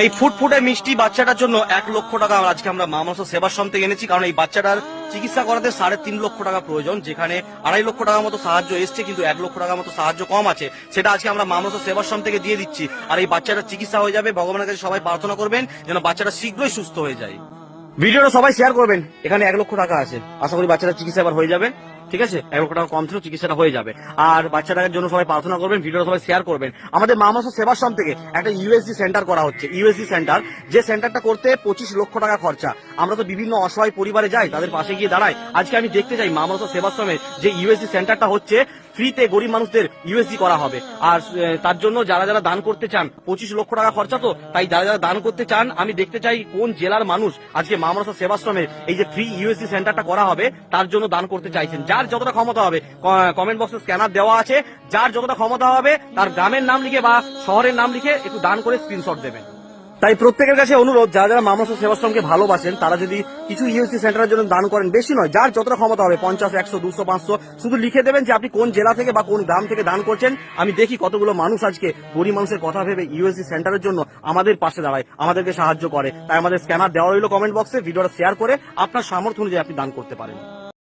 এই ফুটফুটে মিষ্টি বাচ্চাটার জন্য এক লক্ষ টাকা আজকে আমরা মামাস সেবাশ্রম থেকে এনেছি, কারণ এই বাচ্চাটার চিকিৎসা করাতে সাড়ে তিন লক্ষ টাকা প্রয়োজন, যেখানে আড়াই লক্ষ টাকার মতো সাহায্য এসছে, কিন্তু এক লক্ষ টাকার মতো সাহায্য কম আছে। সেটা আজকে আমরা মামাস সেবাশ্রম থেকে দিয়ে দিচ্ছি। আর এই বাচ্চাটার চিকিৎসা হয়ে যাবে, ভগবানের কাছে সবাই প্রার্থনা করবেন যেন বাচ্চাটা শীঘ্রই সুস্থ হয়ে যায়। ভিডিওটা সবাই শেয়ার করবেন, এখানে এক লক্ষ টাকা আছে। আশা করি বাচ্চাটার চিকিৎসা এবার হয়ে যাবে। ঠিক আছে? লক্ষ টাকা কম ছিল, চিকিৎসাটা হয়ে যাবে। আর বাচ্চাটার জন্য সবাই প্রার্থনা করবেন, ভিডিওটা সবাই শেয়ার করবেন। আমাদের মামাস সেবাশ্রম থেকে একটা ইউএসজি সেন্টার করা হচ্ছে। ইউএসজি সেন্টার যে সেন্টারটা করতে পঁচিশ লক্ষ টাকা খরচা। আমরা তো বিভিন্ন অসহায় পরিবারে যাই, তাদের পাশে গিয়ে দাঁড়াই। আজকে আমি দেখতে চাই মা মামাস সেবাশ্রমে যে ইউএসজি সেন্টারটা হচ্ছে ফ্রিতে গরিব মানুষদের ইউএসজি করা হবে। আর তার জন্য যারা যারা দান করতে চান, পঁচিশ লক্ষ টাকা খরচা তো, তাই যারা যারা দান করতে চান, আমি দেখতে চাই কোন জেলার মানুষ আজকে মামরসা সেবাশ্রমে এই যে ফ্রি ইউএসজি সেন্টারটা করা হবে, তার জন্য দান করতে চাইছেন। যার যতটা ক্ষমতা হবে কমেন্ট বক্সে স্ক্যানার দেওয়া আছে, যার যতটা ক্ষমতা হবে, তার গ্রামের নাম লিখে বা শহরের নাম লিখে একটু দান করে স্ক্রিনশট দেবেন। তাই প্রত্যেকের কাছে অনুরোধ, যারা যারা মামসা সেবাশ্রমকে ভালোবাসেন, তারা যদি কিছু ইউএসসি সেন্টারের জন্য দান করেন, বেশি নয়, যার যতটা ক্ষমতা হবে, পঞ্চাশ, একশো, দুশো, পাঁচশো, শুধু লিখে দেবেন যে আপনি কোন জেলা থেকে বা কোন গ্রাম থেকে দান করছেন। আমি দেখি কতগুলো মানুষ আজকে গরিব মানুষের কথা ভেবে ইউএসসি সেন্টারের জন্য আমাদের পাশে দাঁড়ায়, আমাদেরকে সাহায্য করে। তাই আমাদের স্ক্যানার দেওয়া রইল কমেন্ট বক্সে ভিডিওটা শেয়ার করে আপনার সামর্থ্য অনুযায়ী আপনি দান করতে পারেন।